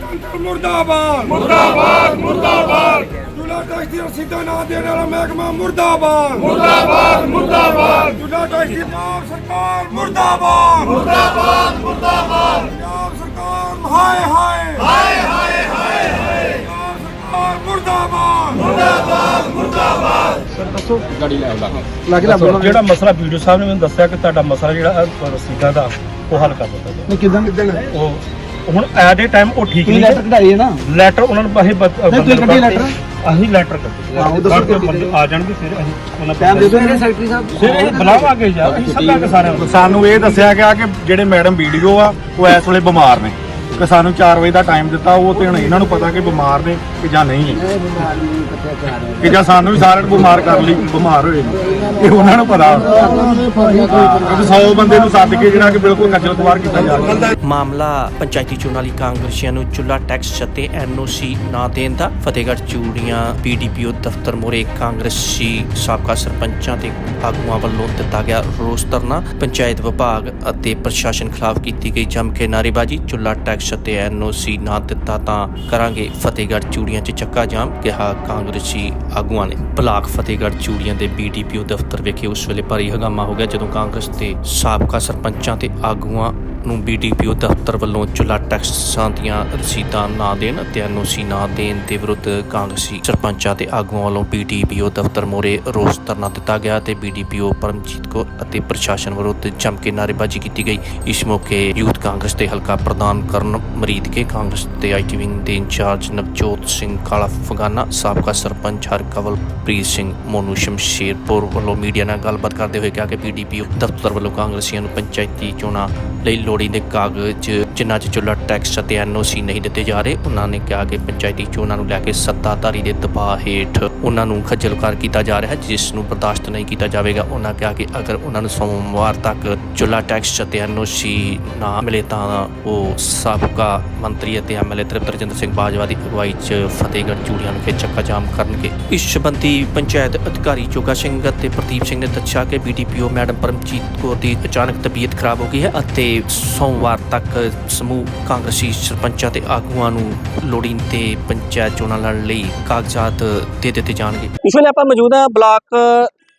Tax ਮੁਰਦਾਬਾਦ। ਮੁਰਦਾਬਾਦ ਮੁਰਦਾਬਾਦ। ਜੁਲਾ ਟੈਕਸ ਦੀ ਰਸੀਦਾਂ ਨਾ ਦੇਣ ਵਾਲਾ ਮਹਿਕਮਾ ਮੁਰਦਾਬਾਦ। ਮੁਰਦਾਬਾਦ ਮੁਰਦਾਬਾਦ। ਜੁਲਾ ਟੈਕਸ ਦੀ ਪੰਜਾਬ ਸਰਕਾਰ ਮੁਰਦਾਬਾਦ। ਮੁਰਦਾਬਾਦ ਮੁਰਦਾਬਾਦ। ਪੰਜਾਬ ਸਰਕਾਰ ਹਾਏ ਹਾਏ। ਹਾਏ ਹਾਏ ਹਾਏ ਹਾਏ। ਸਰਕਾਰ ਮੁਰਦਾਬਾਦ। ਜਿਹੜਾ ਮਸਲਾ ਵੀਡੀਓ ਸਾਹਿਬ ਨੇ ਮੈਨੂੰ ਦੱਸਿਆ ਕਿ ਤੁਹਾਡਾ ਮਸਲਾ ਜਿਹੜਾ ਰਸੀਦਾਂ ਦਾ ਉਹ ਹੱਲ ਕਰ ਦਿੱਤਾ ਨਹੀਂ ਕਿਦਾਂ ਕਿਦਾਂ? ਉਹ ਹੁਣ ਐਟ ਏ ਟਾਈਮ ਉਹ ਠੀਕ ਨਹੀਂ ਲੈਟਰ ਕਢਾਈ ਹੈ ਨਾ? ਲੈਟਰ ਉਹਨਾਂ ਨੂੰ ਅਸੀਂ ਬ- ਨਹੀਂ, ਤੁਸੀਂ ਕੱਢੀ letter? ਅਸੀਂ ਲੈਟਰ ਕੱਢੀ। ਹਾਂ, ਉਹ ਦੱਸੋ ਬਾਕੀ ਕਿਹੜੀ ਬੰਦੇ ਆ ਜਾਣਗੇ ਫਿਰ ਅਸੀਂ ਉਹਨਾਂ ਟਾਈਮ ਦੇ ਦਿਓ ਮੇਰੇ ਸੈਕਟਰੀ ਸਾਹਿਬ ਫਿਰ ਇਹ ਬੁਲਾਵਾਂਗੇ ਯਾਰ ਅਸੀਂ ਸਾਰਿਆਂ ਨੂੰ। ਸਾਨੂੰ ਇਹ ਦੱਸਿਆ ਗਿਆ ਕਿ ਜਿਹੜੇ ਮੈਡਮ ਵੀਡੀਓ ਆ ਉਹ ਇਸ ਵੇਲੇ ਬਿਮਾਰ ਨੇ। ਕਿ ਸਾਨੂੰ 4 ਵਜੇ ਦਾ ਟਾਈਮ ਦਿੱਤਾ ਉਹ ਤੇ ਹੁਣ ਇਹਨਾਂ ਨੂੰ ਪਤਾ ਕਿ ਬਿਮਾਰ ਨੇ ਕਿ ਜਾਂ ਨਹੀਂ ਨੇ। ਕਿ ਜਾਂ ਸਾਨੂੰ ਵੀ ਸਾਰਿਆਂ ਨੂੰ ਬਿਮਾਰ ਕਰ ਲਈ ਬਿਮਾਰ ਹੋਏ ਨੇ। ਇਹ ਉਹਨਾਂ ਨੂੰ ਪਤਾ। ਕਿਉਂਕਿ 100 ਬੰਦੇ ਨੂੰ ਸੱਦ ਕੇ ਜਿਹੜਾ ਕਿ ਬਿਲਕੁਲ ਖੱਜਲ ਖੁਆਰ ਕੀਤਾ ਜਾ ਰਿਹਾ। ਮਾਮਲਾ ਪੰਚਾਇਤੀ ਚੋਣਾਂ ਲਈ ਕਾਂਗਰਸੀਆਂ ਨੂੰ ਚੁੱਲਾ ਟੈਕਸ ਅਤੇ ਐਨਓਸੀ ਨਾ ਦੇਣ ਦਾ ਫਤਿਹਗੜ੍ਹ ਚੂੜੀਆਂ ਬੀਡੀਪੀਓ ਦਫ਼ਤਰ ਮੋਰੇ ਕਾਂਗਰਸੀ ਸਾਬਕਾ ਸਰਪੰਚਾਂ ਤੇ ਆਗੂਆਂ ਵੱਲੋਂ ਦਿੱਤਾ ਗਿਆ ਰੋਸ ਧਰਨਾ। ਪੰਚਾਇਤ ਵਿਭਾਗ ਅਤੇ ਪ੍ਰਸ਼ਾਸਨ ਖਿਲਾਫ ਕੀਤੀ ਗਈ ਜੰਮ ਕੇ ਨਾਅਰੇਬਾਜ਼ੀ ਚੁੱਲਾ ਟੈਕਸ ਅਤੇ ਐਨਓਸੀ ਨਾ ਦਿੱਤਾ ਤਾਂ ਕਰਾਂਗੇ ਫਤਿਹਗੜ੍ਹ ਚੂੜੀਆਂ 'ਚ ਚੱਕਾ ਜਾਮ, ਕਿਹਾ ਕਾਂਗਰਸੀ ਆਗੂਆਂ ਨੇ। ਬਲਾਕ ਫਤਿਹਗੜ੍ਹ ਚੂੜੀਆਂ ਦੇ ਬੀਡੀਪੀਓ ਦਫ਼ਤਰ ਵਿਖੇ ਉਸ ਵੇਲੇ ਭਾਰੀ ਹੰਗਾਮਾ ਹੋ ਗਿਆ ਜਦੋਂ ਕਾਂਗਰਸ ਦੇ ਸਾਬਕਾ ਸਰਪੰਚਾਂ ਤੇ ਆਗੂਆਂ ਨੂੰ ਬੀਡੀਪੀਓ ਦਫ਼ਤਰ ਵੱਲੋਂ ਚੁਲਾ ਟੈਕਸਾਂ ਦੀਆਂ ਰਸੀਦਾਂ ਨਾ ਦੇਣ ਅਤੇ ਐਨਓਸੀ ਨਾ ਦੇਣ ਦੇ ਵਿਰੁੱਧ ਕਾਂਗਰਸੀ ਸਰਪੰਚਾਂ ਤੇ ਆਗੂਆਂ ਵੱਲੋਂ ਬੀਡੀਪੀਓ ਦਫ਼ਤਰ ਮੋਰੇ ਰੋਸ ਧਰਨਾ ਦਿੱਤਾ ਗਿਆ ਤੇ ਬੀਡੀਪੀਓ ਪਰਮਜੀਤ ਕੌਰ ਅਤੇ ਪ੍ਰਸ਼ਾਸਨ ਵਿਰੁੱਧ ਜੰਮ ਕੇ ਨਾਅਰੇਬਾਜ਼ੀ ਕੀਤੀ ਗਈ। ਇਸ ਮੌਕੇ ਯੂਥ ਕਾਂਗਰਸ ਦੇ ਹਲਕਾ ਪ੍ਰਧਾਨ ਕਰਨ ਮਰੀਦ ਕੇ ਕਾਂਗਰਸ ਦੇ ਆਈਟੀ ਵਿੰਗ ਦੇ ਇੰਚਾਰਜ ਨਵਜੋਤ ਸਿੰਘ ਕਾਲਾ ਫਗਾਨਾ, ਸਾਬਕਾ ਸਰਪੰਚ ਹਰਕਵਲਪ੍ਰੀਤ ਸਿੰਘ ਮੋਨੂ ਸ਼ਮਸ਼ੇਰਪੁਰ ਵੱਲੋਂ ਮੀਡੀਆ ਨਾਲ ਗੱਲਬਾਤ ਕਰਦੇ ਹੋਏ ਕਿਹਾ ਕਿ ਬੀਡੀਪੀਓ ਦਫ਼ਤਰ ਵੱਲੋਂ ਕਾਂਗਰਸੀਆਂ ਨੂੰ ਪੰਚਾਇਤੀ ਚੋਣਾਂ ਲਈ ਲੋੜੀਂਦੇ ਕਾਗਜ਼ ਜਿਨ੍ਹਾਂ 'ਚ ਚੁੱਲਾ ਟੈਕਸ ਅਤੇ ਐਨਓਸੀ ਨਹੀਂ ਦਿੱਤੇ ਜਾ ਰਹੇ, ਉਹਨਾਂ ਨੇ ਕਿਹਾ ਕਿ ਪੰਚਾਇਤੀ ਚੋਣਾਂ ਨੂੰ ਲੈ ਕੇ ਸੱਤਾਧਾਰੀ ਦੇ ਦਬਾਅ ਹੇਠ ਉਹਨਾਂ ਨੂੰ ਖੱਜਲਕਾਰ ਕੀਤਾ ਜਾ ਰਿਹਾ ਹੈ, ਜਿਸ ਨੂੰ ਬਰਦਾਸ਼ਤ ਨਹੀਂ ਕੀਤਾ ਜਾਵੇਗਾ। ਉਹਨਾਂ ਕਿਹਾ ਕਿ ਅਗਰ ਉਹਨਾਂ ਨੂੰ ਸੋਮਵਾਰ ਤੱਕ ਚੁੱਲਾ ਟੈਕਸ ਅਤੇ ਐਨਓਸੀ ਨਾ ਮਿਲੇ ਤਾਂ ਉਹ ਸਾਬਕਾ ਮੰਤਰੀ ਅਤੇ ਐਮਐਲਏ ਤ੍ਰਿਪਤਰਜਿੰਦਰ ਸਿੰਘ ਬਾਜਵਾ ਦੀ ਅਗਵਾਈ 'ਚ ਫਤਿਹਗੜ੍ਹ ਚੂੜੀਆਂ ਵਿਖੇ ਚੱਕਾ ਜਾਮ ਕਰਨਗੇ। ਇਸ ਸਬੰਧੀ ਪੰਚਾਇਤ ਅਧਿਕਾਰੀ ਚੋਗਾ ਸਿੰਘ ਅਤੇ ਪ੍ਰਦੀਪ ਸਿੰਘ ਨੇ ਦੱਸਿਆ ਕਿ ਬੀਡੀਪੀਓ ਮੈਡਮ ਪਰਮਜੀਤ ਕੌਰ ਦੀ ਅਚਾਨਕ ਤਬੀਅਤ ਖਰਾਬ ਹੋ ਗਈ ਹੈ ਅਤੇ ਸੋਮਵਾਰ ਤੱਕ ਸਮੂਹ ਕਾਂਗਰਸੀ ਸਰਪੰਚਾਂ ਤੇ ਆਗੂਆਂ ਨੂੰ ਲੋੜੀਂਦੇ ਪੰਚਾਇਤ ਚੋਣਾਂ ਲੜਨ ਲਈ ਕਾਗਜ਼ਾਤ ਦੇ ਦਿੱਤੇ ਜਾਣਗੇ। ਇਸ ਵੇਲੇ ਆਪਾਂ ਮੌਜੂਦ ਹਾਂ ਬਲਾਕ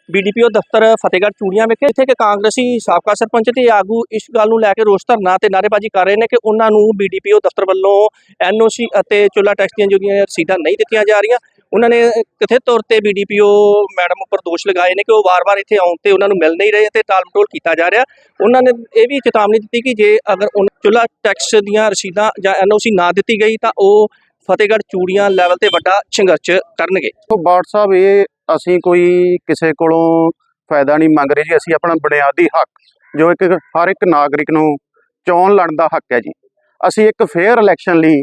ਬੀਡੀਪੀਓ ਦਫ਼ਤਰ ਫਤਿਹਗੜ੍ਹ ਚੂੜੀਆਂ ਵਿਖੇ, ਇੱਥੇ ਕਿ ਕਾਂਗਰਸੀ ਸਾਬਕਾ ਸਰਪੰਚ ਤੇ ਆਗੂ ਇਸ ਗੱਲ ਨੂੰ ਲੈ ਕੇ ਰੋਸ ਧਰਨਾ ਤੇ ਨਾਅਰੇਬਾਜ਼ੀ ਕਰ ਰਹੇ ਨੇ ਕਿ ਉਹਨਾਂ ਨੂੰ ਬੀਡੀਪੀਓ ਦਫ਼ਤਰ ਵੱਲੋਂ ਐਨਓਸੀ ਅਤੇ ਚੁੱਲਾ ਟੈਕਸ ਦੀਆਂ ਜਿਹੜੀਆਂ ਰਸੀਦਾਂ ਨਹੀਂ ਦਿੱਤੀਆਂ ਜਾ ਰਹੀਆਂ। ਉਹਨਾਂ ਨੇ ਕਥਿਤ ਤੌਰ ਤੇ ਬੀਡੀਪੀਓ ਮੈਡਮ ਉੱਪਰ ਦੋਸ਼ ਲਗਾਏ ਨੇ ਕਿ ਉਹ ਵਾਰ-ਵਾਰ ਇੱਥੇ ਆਉਣ ਤੇ ਉਹਨਾਂ ਨੂੰ ਮਿਲ ਨਹੀਂ ਰਹੇ ਤੇ ਟਾਲ-ਮਟੋਲ ਕੀਤਾ ਜਾ ਰਿਹਾ। ਉਹਨਾਂ ਨੇ ਇਹ ਵੀ ਚੇਤਾਵਨੀ ਦਿੱਤੀ ਕਿ ਜੇ ਅਗਰ ਉਹਨਾਂ ਚੁੱਲਾ ਟੈਕਸ ਦੀਆਂ ਰਸੀਦਾਂ ਜਾਂ ਐਨਓਸੀ ਨਾ ਦਿੱਤੀ ਗਈ ਤਾਂ ਉਹ ਫਤਿਹਗੜ੍ਹ ਚੂੜੀਆਂ ਲੈਵਲ ਤੇ ਵੱਡਾ ਸੰਘਰਸ਼ ਕਰਨਗੇ। ਸੋ ਬਾਟ ਸਾਹਿਬ, ਇਹ ਅਸੀਂ ਕੋਈ ਕਿਸੇ ਕੋਲੋਂ ਫਾਇਦਾ ਨਹੀਂ ਮੰਗ ਰਹੇ ਜੀ। ਅਸੀਂ ਆਪਣਾ ਬੁਨਿਆਦੀ ਹੱਕ, ਜੋ ਇੱਕ ਹਰ ਇੱਕ ਨਾਗਰਿਕ ਨੂੰ ਚੋਣ ਲੜਨ ਦਾ ਹੱਕ ਹੈ ਜੀ। ਅਸੀਂ ਇੱਕ ਫੇਅਰ ਇਲੈਕਸ਼ਨ ਲਈ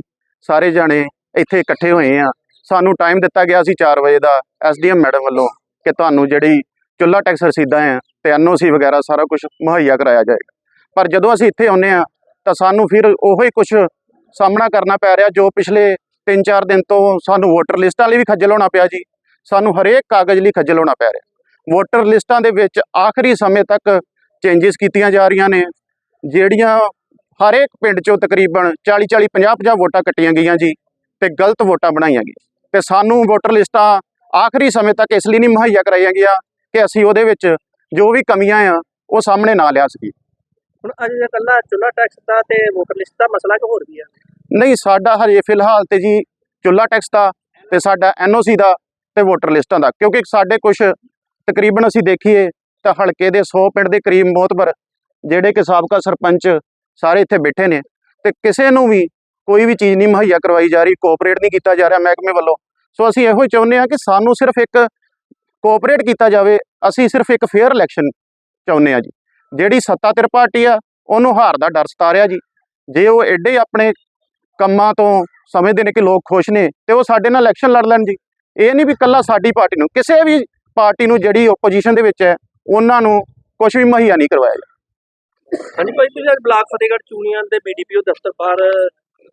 ਸਾਰੇ ਜਾਣੇ ਇੱਥੇ ਇਕੱਠੇ ਹੋਏ ਆ ਸਾਨੂੰ ਟਾਈਮ ਦਿੱਤਾ ਗਿਆ ਸੀ 4 ਵਜੇ ਦਾ ਐਸਡੀਐਮ ਮੈਡਮ ਵੱਲੋਂ ਕਿ ਤੁਹਾਨੂੰ ਜਿਹੜੀ ਚੁੱਲਾ ਟੈਕਸ ਰਸੀਦਾਂ ਆ ਤੇ ਐਨਓਸੀ ਵਗੈਰਾ ਸਾਰਾ ਕੁਝ ਮੁਹੱਈਆ ਕਰਾਇਆ ਜਾਏਗਾ। ਪਰ ਜਦੋਂ ਅਸੀਂ ਇੱਥੇ ਆਉਂਦੇ ਆ ਤਾਂ ਸਾਨੂੰ ਫਿਰ ਉਹੋ ਹੀ ਕੁਝ ਸਾਹਮਣਾ ਕਰਨਾ ਪੈ ਰਿਹਾ ਜੋ ਪਿਛਲੇ 3-4 ਦਿਨ ਤੋਂ ਸਾਨੂੰ ਵੋਟਰ ਲਿਸਟਾਂ ਲਈ ਵੀ ਖੱਜਲ ਹੋਣਾ ਪਿਆ ਜੀ। ਸਾਨੂੰ ਹਰੇਕ ਕਾਗਜ਼ ਲਈ ਖੱਜਲ ਹੋਣਾ ਪੈ ਰਿਹਾ। ਵੋਟਰ ਲਿਸਟਾਂ ਦੇ ਵਿੱਚ ਆਖਰੀ ਸਮੇਂ ਤੱਕ ਚੇਂਜਸ ਕੀਤੀਆਂ ਜਾ ਰਹੀਆਂ ਨੇ, ਜਿਹੜੀਆਂ ਹਰੇਕ ਪਿੰਡ 'ਚੋਂ ਤਕਰੀਬਨ 40 40 50 50 ਵੋਟਾਂ ਕੱਟੀਆਂ ਗਈਆਂ ਜੀ ਤੇ ਗਲਤ ਵੋਟਾਂ ਬਣਾਈਆਂ ਗਈਆਂ। ਤੇ ਸਾਨੂੰ ਵੋਟਰ ਲਿਸਟਾਂ ਆਖਰੀ ਸਮੇਂ ਤੱਕ ਇਸ ਲਈ ਨਹੀਂ ਮੁਹੱਈਆ ਕਰਾਈਆਂ ਗਿਆ ਕਿ ਅਸੀਂ ਉਹਦੇ ਵਿੱਚ ਜੋ ਵੀ ਕਮੀਆਂ ਆ ਉਹ ਸਾਹਮਣੇ ਨਾ ਲਿਆ ਸਕੀਏ। ਹੁਣ ਅੱਜ ਕੱਲਾ ਚੁੱਲਾ ਟੈਕਸ ਦਾ ਤੇ ਵੋਟਰ ਲਿਸਟ ਦਾ ਮਸਲਾ ਕਿ ਹੋਰ ਵੀ ਆ? ਨਹੀਂ ਸਾਡਾ ਹਜੇ ਫਿਲਹਾਲ ਤੇ ਜੀ ਚੁੱਲਾ ਟੈਕਸ ਦਾ ਤੇ ਸਾਡਾ ਐਨਓਸੀ ਦਾ ਤੇ ਵੋਟਰ ਲਿਸਟਾਂ ਦਾ। ਕਿਉਂਕਿ ਸਾਡੇ ਕੁਝ ਤਕਰੀਬਨ ਅਸੀਂ ਦੇਖੀਏ ਤਾਂ ਹਲਕੇ ਦੇ 100 ਪਿੰਡ ਦੇ ਕਰੀਬ ਮੋਤਬਰ ਜਿਹੜੇ ਕਿ ਸਾਬਕਾ ਸਰਪੰਚ ਸਾਰੇ ਇੱਥੇ ਬੈਠੇ ਨੇ ਤੇ ਕਿਸੇ ਨੂੰ ਵੀ ਕੋਈ ਵੀ ਚੀਜ਼ ਨਹੀਂ ਮੁਹੱਈਆ ਕਰਵਾਈ ਜਾ ਰਹੀ ਕੋਆਪਰੇਟ ਨਹੀਂ ਕੀਤਾ ਜਾ ਰਿਹਾ ਮਹਿਕਮੇ ਵੱਲੋਂ। ਸੋ ਅਸੀਂ ਇਹੋ ਹੀ ਚਾਹੁੰਦੇ ਹਾਂ ਕਿ ਸਾਨੂੰ ਸਿਰਫ ਇੱਕ ਕੋਆਪਰੇਟ ਕੀਤਾ ਜਾਵੇ, ਅਸੀਂ ਸਿਰਫ ਇੱਕ ਫੇਅਰ ਇਲੈਕਸ਼ਨ ਚਾਹੁੰਦੇ ਹਾਂ ਜੀ। ਜਿਹੜੀ ਸੱਤਾ ਧਿਰ ਪਾਰਟੀ ਆ, ਉਹਨੂੰ ਹਾਰ ਦਾ ਡਰ ਸਤਾ ਰਿਹਾ ਜੀ। ਜੇ ਉਹ ਐਡੇ ਆਪਣੇ ਕੰਮਾਂ ਤੋਂ ਸਮਝਦੇ ਨੇ ਕਿ ਲੋਕ ਖੁਸ਼ ਨੇ, ਤੇ ਉਹ ਸਾਡੇ ਨਾਲ ਇਲੈਕਸ਼ਨ ਲੜ ਲੈਣ ਜੀ। ਇਹ ਨਹੀਂ ਵੀ ਕੱਲਾ ਸਾਡੀ ਪਾਰਟੀ ਨੂੰ, ਕਿਸੇ ਵੀ ਪਾਰਟੀ ਨੂੰ ਜਿਹੜੀ ਆਪੋਜੀਸ਼ਨ ਦੇ ਵਿੱਚ ਹੈ, ਉਹਨਾਂ ਨੂੰ ਕੁਝ ਵੀ ਮੁਹੱਈਆ ਨਹੀਂ ਕਰਵਾਇਆ ਜਾ ਹਾਂਜੀ ਭਾਈ, ਤੁਸੀਂ ਅੱਜ ਬਲਾਕ ਫਤਿਹਗੜ੍ਹ ਚੂੜੀਆਂ ਦੇ ਬੀਡੀਪੀਓ ਦਫ਼ਤਰ ਬਾਹਰ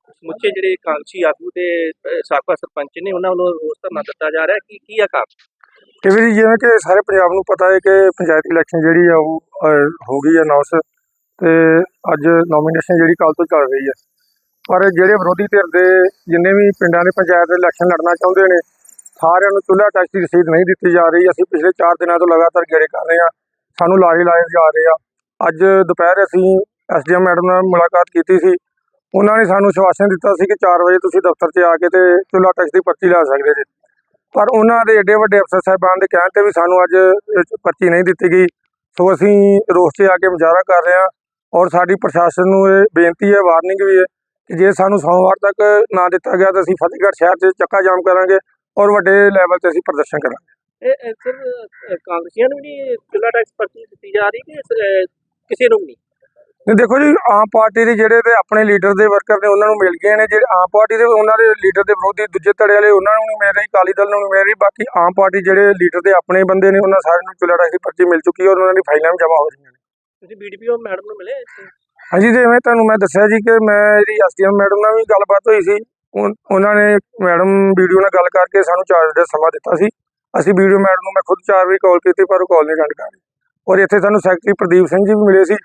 ਸਮੁੱਚੇ ਜਿਹੜੇ ਕਾਂਗਰਸੀ ਆਗੂ ਤੇ ਅਹ, ਸਾਬਕਾ ਸਰਪੰਚ ਨੇ ਉਹਨਾਂ ਵੱਲੋਂ ਰੋਸ ਧਰਨਾ ਦਿੱਤਾ ਜਾ ਰਿਹਾ ਕੀ ਕੀ ਆ ਕਾਰਨ? ਕਿ ਵੀ ਜਿਵੇਂ ਕਿ ਸਾਰੇ ਪੰਜਾਬ ਨੂੰ ਪਤਾ ਹੈ ਕਿ ਪੰਚਾਇਤ ਇਲੈਕਸ਼ਨ ਜਿਹੜੀ ਆ ਉਹ ਅਹ, ਹੋ ਗਈ ਹੈ ਅਨਾਉਂਸ ਤੇ ਅੱਜ ਨੋਮੀਨੇਸ਼ਨ ਜਿਹੜੀ ਕੱਲ ਤੋਂ ਚੱਲ ਰਹੀ ਹੈ ਪਰ ਜਿਹੜੇ ਵਿਰੋਧੀ ਧਿਰ ਦੇ ਜਿੰਨੇ ਵੀ ਪਿੰਡਾਂ ਦੇ ਪੰਚਾਇਤ ਦੇ ਇਲੈਕਸ਼ਨ ਲੜਨਾ ਚਾਹੁੰਦੇ ਨੇ ਸਾਰਿਆਂ ਨੂੰ ਚੁੱਲ੍ਹਾ ਟੈਕਸ ਦੀ ਰਸੀਦ ਨਹੀਂ ਦਿੱਤੀ ਜਾ ਰਹੀ। ਅਸੀਂ ਪਿਛਲੇ 4 ਦਿਨਾਂ ਤੋਂ ਲਗਾਤਾਰ ਗੇੜੇ ਕਰ ਰਹੇ ਹਾਂ। ਸਾਨੂੰ ਲਾਰੇ ਲਾਏ ਜਾ ਰਹੇ ਆ। ਅੱਜ ਦੁਪਹਿਰ ਅਸੀਂ ਐਸਡੀਐਮ ਮੈਡਮ ਨਾਲ ਮੁਲਾਕਾਤ ਕੀਤੀ ਸੀ। ਉਹਨਾਂ ਨੇ ਸਾਨੂੰ ਸ਼ਵਾਸਨ ਦਿੱਤਾ ਸੀ ਕਿ 4 ਵਜੇ ਤੁਸੀਂ ਦਫ਼ਤਰ 'ਚ ਆ ਕੇ ਤੇ ਚੁੱਲ੍ਹਾ ਟੈਕਸ ਦੀ ਪਰਚੀ ਲੈ ਸਕਦੇ ਜੀ। ਪਰ ਉਹਨਾਂ ਦੇ ਏਡੇ ਵੱਡੇ ਅਫਸਰ ਸਾਹਿਬਾਨ ਦੇ ਕਹਿਣ ਤੇ ਵੀ ਸਾਨੂੰ ਅੱਜ ਪਰਚੀ ਨਹੀਂ ਦਿੱਤੀ ਗਈ। ਸੋ ਅਸੀਂ ਰੋਸ 'ਚ ਆ ਕੇ ਮੁਜ਼ਾਹਰਾ ਕਰ ਰਹੇ ਹਾਂ ਔਰ ਸਾਡੀ ਪ੍ਰਸ਼ਾਸਨ ਨੂੰ ਇਹ ਬੇਨਤੀ ਹੈ, ਵਾਰਨਿੰਗ ਵੀ ਹੈ ਕਿ ਜੇ ਸਾਨੂੰ ਸੋਮਵਾਰ ਤੱਕ ਨਾ ਦਿੱਤਾ ਗਿਆ ਤਾਂ ਅਸੀਂ ਫਤਿਹਗੜ੍ਹ ਸ਼ਹਿਰ 'ਚ ਚੱਕਾ ਜਾਮ ਕਰਾਂਗੇ ਔਰ ਵੱਡੇ ਲੈਵਲ 'ਤੇ ਅਸੀਂ ਪ੍ਰਦਰਸ਼ਨ ਕਰਾਂਗੇ। ਇਹ ਸਰ ਕਾਂਗਰਸੀਆਂ ਨੂੰ ਵੀ ਚੁੱਲਾ ਟੈਕਸ ਪਰਚੀ ਦਿੱਤੀ ਜਾ ਰਹੀ ਕਿ ਕਿਸੇ ਨੂੰ ਨਹੀਂ ਨਹੀਂ ਦੇਖੋ ਜੀ ਆਮ ਪਾਰਟੀ ਦੇ ਜਿਹੜੇ ਤੇ ਆਪਣੇ ਲੀਡਰ ਦੇ ਵਰਕਰ ਨੇ ਉਹਨਾਂ ਨੂੰ ਮਿਲ ਗਏ ਨੇ ਜਿਹੜੇ ਆਮ ਪਾਰਟੀ ਦੇ ਉਹਨਾਂ ਦੇ ਲੀਡਰ ਦੇ ਵਿਰੋਧੀ ਦੂਜੇ ਧੜੇ ਵਾਲੇ ਉਹਨਾਂ ਨੂੰ ਨਹੀਂ ਮਿਲ ਰਹੀ ਅਕਾਲੀ ਦਲ ਨੂੰ ਨਹੀਂ ਮਿਲ ਰਹੀ ਬਾਕੀ ਆਮ ਪਾਰਟੀ ਜਿਹੜੇ ਲੀਡਰ ਦੇ ਆਪਣੇ ਬੰਦੇ ਨੇ ਉਹਨਾਂ ਸਾਰਿਆਂ ਨੂੰ ਟੈਕਸ ਦੀ ਪਰਚੀ ਮਿਲ ਚੁੱਕੀ ਹੈ ਔਰ ਉਹਨਾਂ ਦੀ ਫਾਈਲਾਂ ਵੀ ਜਮ੍ਹਾਂ ਹੋ ਰਹੀਆਂ ਨੇ। ਤੁਸੀਂ ਬੀਡੀਪੀਓ ਮੈਡਮ ਨੂੰ ਮਿਲੇ? ਹਾਂਜੀ ਜਿਵੇਂ ਤੁਹਾਨੂੰ ਮੈਂ ਦੱਸਿਆ ਜੀ ਕਿ ਮੈਂ ਇਹਦੀ ਐਸਡੀਐਮ ਮੈਡਮ ਨਾਲ ਵੀ ਗੱਲਬਾਤ ਹੋਈ ਸੀ ਉਹਨਾਂ ਨੇ ਮੈਡਮ ਵੀਡੀਓ ਨਾਲ ਗੱਲ ਕਰਕੇ ਸਾਨੂੰ ਚਾਰ ਵਜੇ ਸਮਾਂ ਦਿੱਤਾ ਸੀ। ਅਸੀਂ ਵੀਡੀਓ ਮੈਡਮ ਨੂੰ ਮੈਂ ਖੁਦ ਚਾਰ ਵਜੇ ਕਾਲ ਕੀਤੀ ਪਰ ਉਹ ਕਾਲ ਨਹੀਂ ਅਟੈਂਡ ਕਰ ਰਹੀ। ਔਰ ਇੱਥੇ ਸਾਨੂੰ ਸੈਕਟਰੀ ਪ੍ਰਦੀਪ ਸਿੰਘ ਜੀ ਵੀ ਮਿਲੇ ਸੀ।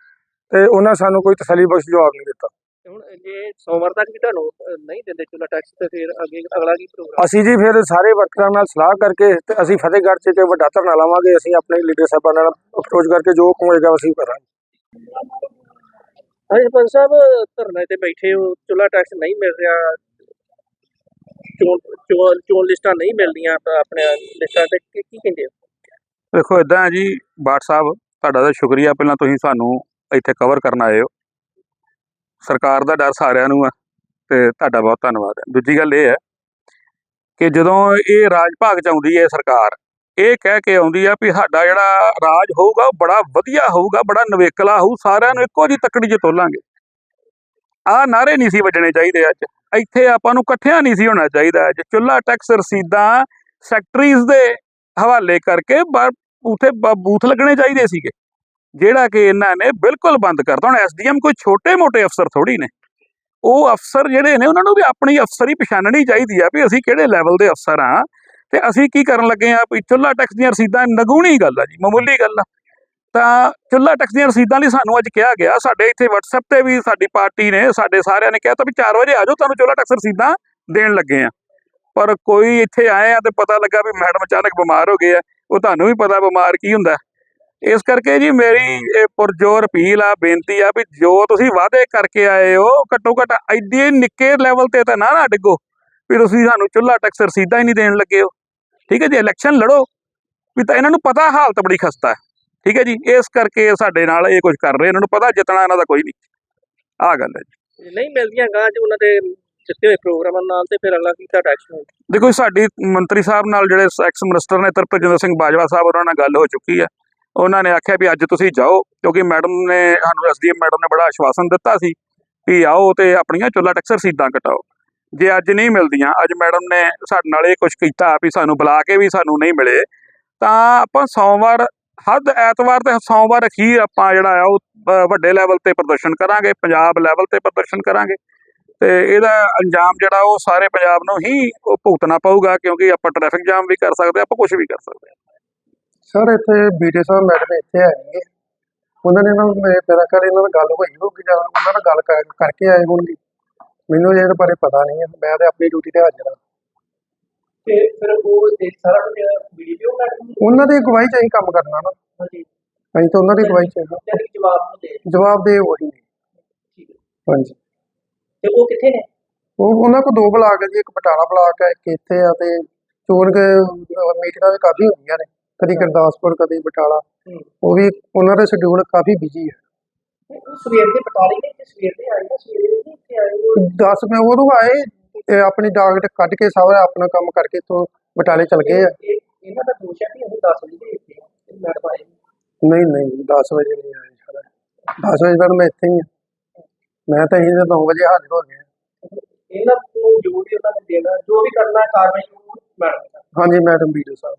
ਤੇ ਉਹਨਾਂ ਸਾਨੂੰ ਕੋਈ ਤਸੱਲੀ ਬਖਸ਼ ਜਵਾਬ ਨਹੀਂ ਦਿੱਤਾ। ਤੇ ਹੁਣ ਜੇ ਸੋਮਵਾਰ ਤੱਕ ਵੀ ਤੁਹਾਨੂੰ ਅਹ, ਨਹੀਂ ਦਿੰਦੇ ਚੁੱਲਾ ਟੈਕਸ ਤੇ ਫਿਰ ਅੱਗੇ ਅਗਲਾ ਕੀ ਪ੍ਰੋਗਰਾਮ ਅਸੀਂ ਜੀ ਫਿਰ ਸਾਰੇ ਵਰਕਰਾਂ ਨਾਲ ਸਲਾਹ ਕਰਕੇ ਤੇ ਅਸੀਂ ਫਤਿਹਗੜ੍ਹ 'ਚ ਇੱਕ ਵੱਡਾ ਧਰਨਾ ਲਾਵਾਂਗੇ ਅਸੀਂ ਆਪਣੇ ਲੀਡਰ ਸਾਹਿਬਾਂ ਨਾਲ ਅਪਰੋਚ ਕਰਕੇ ਜੋ ਹੋਏਗਾ ਅਸੀਂ ਕਰਾਂਗੇ। ਹਾਂਜੀ ਸਰਪੰਚ ਸਾਹਿਬ ਧਰਨੇ ਤੇ ਬੈਠੇ ਹੋ ਚੁੱਲਾ ਟੈਕਸ ਨਹੀਂ ਮਿਲ ਰਿਹਾ। ਚੋਣ ਚੋਣ ਚੋਣ ਲਿਸਟਾਂ ਨਹੀਂ ਮਿਲਦੀਆਂ ਤਾਂ ਆਪਣੇ ਲਿਸਟਾਂ ਤੇ ਕੀ ਕਹਿੰਦੇ ਹੋ? ਦੇਖੋ ਇਦਾਂ ਹੈ ਜੀ ਬਾਟ ਸਾਹਿਬ ਤੁਹਾਡਾ ਤਾਂ ਸ਼ੁਕਰੀਆ ਪਹਿਲਾਂ ਤੁਸੀਂ ਸਾਨੂੰ ਇੱਥੇ ਕਵਰ ਕਰਨ ਆਏ ਹੋ। ਸਰਕਾਰ ਦਾ ਡਰ ਸਾਰਿਆਂ ਨੂੰ ਹੈ ਤੇ ਤੁਹਾਡਾ ਬਹੁਤ ਧੰਨਵਾਦ ਹੈ। ਦੂਜੀ ਗੱਲ ਇਹ ਹੈ ਕਿ ਜਦੋਂ ਇਹ ਰਾਜ ਭਾਗ ਚ ਆਉਂਦੀ ਹੈ ਸਰਕਾਰ, ਇਹ ਕਹਿ ਕੇ ਆਉਂਦੀ ਆ ਵੀ ਸਾਡਾ ਜਿਹੜਾ ਰਾਜ ਹੋਊਗਾ ਉਹ ਬੜਾ ਵਧੀਆ ਹੋਊਗਾ, ਬੜਾ ਨਵੇਕਲਾ ਹੋਊ, ਸਾਰਿਆਂ ਨੂੰ ਇੱਕੋ ਜਿਹੀ ਤੱਕੜੀ 'ਚ ਤੋਲਾਂਗੇ। ਆਹ ਨਾਰੇ ਨਹੀਂ ਸੀ ਵੱਜਣੇ ਚਾਹੀਦੇ ਅੱਜ। ਇੱਥੇ ਆਪਾਂ ਨੂੰ ਇਕੱਠਿਆਂ ਨਹੀਂ ਸੀ ਹੋਣਾ ਚਾਹੀਦਾ ਅੱਜ। ਚੁੱਲਾ ਟੈਕਸ, ਰਸੀਦਾਂ, ਸੈਕਟਰੀਜ਼ ਦੇ ਹਵਾਲੇ ਕਰਕੇ ਬ- ਉਥੇ ਬੂਥ ਲੱਗਣੇ ਚਾਹੀਦੇ ਸੀਗੇ। ਜਿਹੜਾ ਕਿ ਇਹਨਾਂ ਨੇ ਬਿਲਕੁਲ ਬੰਦ ਕਰਤਾ ਹੁਣ ਐਸਡੀਐਮ ਕੋਈ ਛੋਟੇ-ਮੋਟੇ ਅਫਸਰ ਥੋੜੀ ਨੇ। ਉਹ ਅਫਸਰ ਜਿਹੜੇ ਨੇ, ਉਹਨਾਂ ਨੂੰ ਵੀ ਆਪਣੀ ਅਫਸਰੀ ਪਛਾਣਨੀ ਚਾਹੀਦੀ ਆ ਵੀ ਅਸੀਂ ਕਿਹੜੇ ਲੈਵਲ ਦੇ ਅਫਸਰ ਆ ਤੇ ਅਸੀਂ ਕੀ ਕਰਨ ਲੱਗੇ ਆ ਵੀ ਚੁੱਲਾ ਟੈਕਸ ਦੀਆਂ ਰਸੀਦਾਂ ਨਗੂਣੀ ਗੱਲ ਆ ਜੀ, ਮਾਮੂਲੀ ਗੱਲ ਆ। ਤਾਂ ਚੁੱਲਾ ਟੈਕਸ ਦੀਆਂ ਰਸੀਦਾਂ ਲਈ ਸਾਨੂੰ ਅੱਜ ਕਿਹਾ ਗਿਆ, ਸਾਡੇ ਇੱਥੇ WhatsApp ਤੇ ਵੀ ਸਾਡੀ ਪਾਰਟੀ ਨੇ, ਸਾਡੇ ਸਾਰਿਆਂ ਨੇ ਕਿਹਾ ਤਾਂ ਵੀ 4 ਵਜੇ ਆ ਜਾਓ, ਤੁਹਾਨੂੰ ਚੁੱਲਾ ਟੈਕਸ ਰਸੀਦਾਂ ਦੇਣ ਲੱਗੇ ਆ। ਪਰ ਕੋਈ ਇੱਥੇ ਆਏ ਆ ਤੇ ਪਤਾ ਲੱਗਾ ਵੀ ਮੈਡਮ ਅਚਾਨਕ ਬਿਮਾਰ ਹੋ ਗਏ ਆ, ਉਹ ਤੁਹਾਨੂੰ ਵੀ ਪਤਾ ਬਿਮਾਰ ਕੀ ਹੁੰਦਾ। ਇਸ ਕਰਕੇ ਜੀ ਮੇਰੀ ਇਹ ਪੁਰਜੋਰ ਅਪੀਲ ਆ ਬੇਨਤੀ ਆ ਵੀ ਜੋ ਤੁਸੀਂ ਵਾਅਦੇ ਕਰਕੇ ਆਏ ਹੋ ਘੱਟੋ ਘੱਟ ਐਡੇ ਨਿੱਕੇ ਲੈਵਲ ਤੇ ਤਾਂ ਨਾ ਨਾ ਡਿੱਗੋ ਵੀ ਤੁਸੀਂ ਸਾਨੂੰ ਚੁੱਲਾ ਟੈਕਸ ਰਸੀਦਾਂ ਹੀ ਨਹੀਂ ਦੇਣ ਲੱਗੇ ਹੋ। ਠੀਕ ਹੈ ਜੀ ਇਲੈਕਸ਼ਨ ਲੜੋ ਵੀ ਤਾਂ ਇਹਨਾਂ ਨੂੰ ਪਤਾ ਹਾਲਤ ਬੜੀ ਖਸਤਾ ਹੈ। ਠੀਕ ਹੈ ਜੀ ਇਸ ਕਰਕੇ ਸਾਡੇ ਨਾਲ ਇਹ ਕੁਝ ਕਰ ਰਹੇ ਇਹਨਾਂ ਨੂੰ ਪਤਾ ਜਿੱਤਣਾ ਇਹਨਾਂ ਦਾ ਕੋਈ ਨਹੀਂ। ਆਹ ਗੱਲ ਹੈ ਜੀ। ਨਹੀਂ ਮਿਲਦੀਆਂ ਗਾਂ ਚ ਉਹਨਾਂ ਦੇ ਦਿੱਤੇ ਹੋਏ ਪ੍ਰੋਗਰਾਮਾਂ ਨਾਲ ਤੇ ਫਿਰ ਅਗਲਾ ਕੀ ਤੁਹਾਡਾ ਐਕਸ਼ਨ ਦੇਖੋ ਸਾਡੀ ਮੰਤਰੀ ਸਾਹਿਬ ਨਾਲ ਜਿਹੜੇ ਐਕਸ ਮਿਨਿਸਟਰ ਨੇ ਤਰਪਜਿੰਦਰ ਸਿੰਘ ਬਾਜਵਾ ਸਾਹਿਬ ਉਹਨਾਂ ਨਾਲ ਗੱਲ ਹੋ ਚੁੱਕੀ ਹੈ। ਉਹਨਾਂ ਨੇ ਆਖਿਆ ਵੀ ਅੱਜ ਤੁਸੀਂ ਜਾਓ, ਕਿਉਂਕਿ ਮੈਡਮ ਨੇ ਸਾਨੂੰ ਐਸਡੀਐਮ ਮੈਡਮ ਨੇ ਬੜਾ ਆਸ਼ਵਾਸਨ ਦਿੱਤਾ ਸੀ ਵੀ ਆਓ ਤੇ ਆਪਣੀਆਂ ਚੁੱਲਾ ਟੈਕਸਰ ਰਸੀਦਾਂ ਕਟਾਓ ਜੇ ਅੱਜ ਨਹੀਂ ਮਿਲਦੀਆਂ, ਅੱਜ ਮੈਡਮ ਨੇ ਸਾਡੇ ਨਾਲ ਇਹ ਕੁਝ ਕੀਤਾ ਵੀ ਸਾਨੂੰ ਬੁਲਾ ਕੇ ਵੀ ਸਾਨੂੰ ਨਹੀਂ ਮਿਲੇ, ਤਾਂ ਆਪਾਂ ਸੋਮਵਾਰ ਹੱਦ ਐਤਵਾਰ ਤੇ ਸੋਮਵਾਰ ਅਖੀਰ ਆਪਾਂ ਜਿਹੜਾ ਆ ਉਹ ਵੱਡੇ ਲੈਵਲ ਤੇ ਪ੍ਰਦਰਸ਼ਨ ਕਰਾਂਗੇ, ਪੰਜਾਬ ਲੈਵਲ ਤੇ ਪ੍ਰਦਰਸ਼ਨ ਕਰਾਂਗੇ ਤੇ ਇਹਦਾ ਅੰਜਾਮ ਜਿਹੜਾ ਉਹ ਸਾਰੇ ਪੰਜਾਬ ਨੂੰ ਹੀ ਭੁਗਤਣਾ ਪਊਗਾ, ਕਿਉਂਕਿ ਆਪਾਂ ਟ੍ਰੈਫਿਕ ਜਾਮ ਵੀ ਕਰ ਸਕਦੇ, ਆਪਾਂ ਕੁਝ ਵੀ ਕਰ ਸਕਦੇ ਹਾਂ। ਸਰ ਇੱਥੇ ਬੀਡੇ ਸਾਹਿਬ ਮੈਡਮ ਇੱਥੇ ਆਏਗੇ ਉਹਨਾਂ ਨੇ ਨਾ ਮੇਰੇ ਮੇਰਾ ਕਰ ਇਹਨਾਂ ਨਾਲ ਗੱਲ ਹੋਈ ਹੋਊਗੀ ਜਾਂ ਉਹਨਾਂ ਨਾਲ ਗੱਲ ਕਰ- ਕਰਕੇ ਆਏ ਹੋਣਗੇ। ਮੈਨੂੰ ਇਹਦੇ ਬਾਰੇ ਪਤਾ ਨਹੀਂ ਹੈ ਮੈਂ ਤੇ ਆਪਣੀ ਡਿਊਟੀ ਤੇ ਹਾਜ਼ਰ ਹਾਂ। ਤੇ ਫਿਰ ਉਹ ਇਹ ਸਾਰਾ ਕੁਝ ਵੀਡੀਓ ਮੈਡਮ ਉਹਨਾਂ ਦੀ ਅਗਵਾਈ 'ਚ ਅਸੀਂ ਕੰਮ ਕਰਨਾ ਨਾ। ਹਾਂਜੀ। ਅਸੀਂ ਤਾਂ ਉਹਨਾਂ ਦੀ ਅਗਵਾਈ 'ਚ ਹਾਂ। ਜਵਾਬ ਨੂੰ। ਦੇ ਜਵਾਬ ਦੇ ਉਹੀ ਨੇ ਠੀਕ ਹੈ। ਹਾਂਜੀ। ਤੇ ਉਹ ਕਿੱਥੇ ਨੇ? ਉਹ ਉਹਨਾਂ ਕੋਲ ਦੋ ਬਲਾਕ ਹੈ ਜੀ ਇੱਕ ਬਟਾਲਾ ਬਲਾਕ ਹੈ ਇੱਕ ਇੱਥੇ ਆ ਤੇ ਚੋਣ ਕੇ ਮੀਟਿੰਗਾਂ ਵੀ ਕਾਫੀ ਹੁੰਦੀਆਂ ਨੇ। ਕਦੀ ਗੁਰਦਾਸਪੁਰ ਕਦੀ ਬਟਾਲਾ। ਉਹ ਵੀ ਉਹਨਾਂ ਦਾ ਸ਼ਡਿਊਲ ਕਾਫੀ ਬਿਜ਼ੀ ਹੈ। ਸਵੇਰ ਦੇ ਪਟਾਲੀ ਨੇ ਸਵੇਰ ਦੇ ਆਏ ਨਾ ਸਵੇਰੇ ਨਹੀਂ ਇੱਥੇ ਆਏ ਉਹ 10 ਮੈਂ ਉਦੋਂ ਆਏ ਤੇ ਆਪਣੀ ਡਾਕਟ ਕੱਢ ਕੇ ਸਾਰਾ ਆਪਣਾ ਕੰਮ ਕਰਕੇ ਤੋਂ ਬਟਾਲੇ ਚਲ ਗਏ ਆ। ਇਹ- ਇਹਨਾਂ ਦਾ ਦੋਸ਼ ਹੈ ਕਿ ਉਹ 10 ਵਜੇ ਦੇ ਇੱਥੇ ਮੈਡਮ ਆਏ ਨਹੀਂ ਨਹੀਂ 10 ਵਜੇ ਨਹੀਂ ਆਏ ਸਾਰਾ 10 ਵਜੇ ਤੱਕ ਮੈਂ ਇੱਥੇ ਹੀ ਹਾਂ। ਮੈਂ ਤਾਂ ਇਹਦੇ 9 ਵਜੇ ਹਾਜ਼ਰ ਹੋ ਗਿਆ। ਇਹਨਾਂ ਨੂੰ ਜੋ ਵੀ ਉਹਨਾਂ ਨੇ ਦੇਣਾ ਜੋ ਵੀ ਕਰਨਾ ਕਾਰਵਾਈ ਉਹ ਮੈਡਮ ਹਾਂਜੀ ਮੈਡਮ ਵੀਡੀਓ ਸਾਹਿਬ।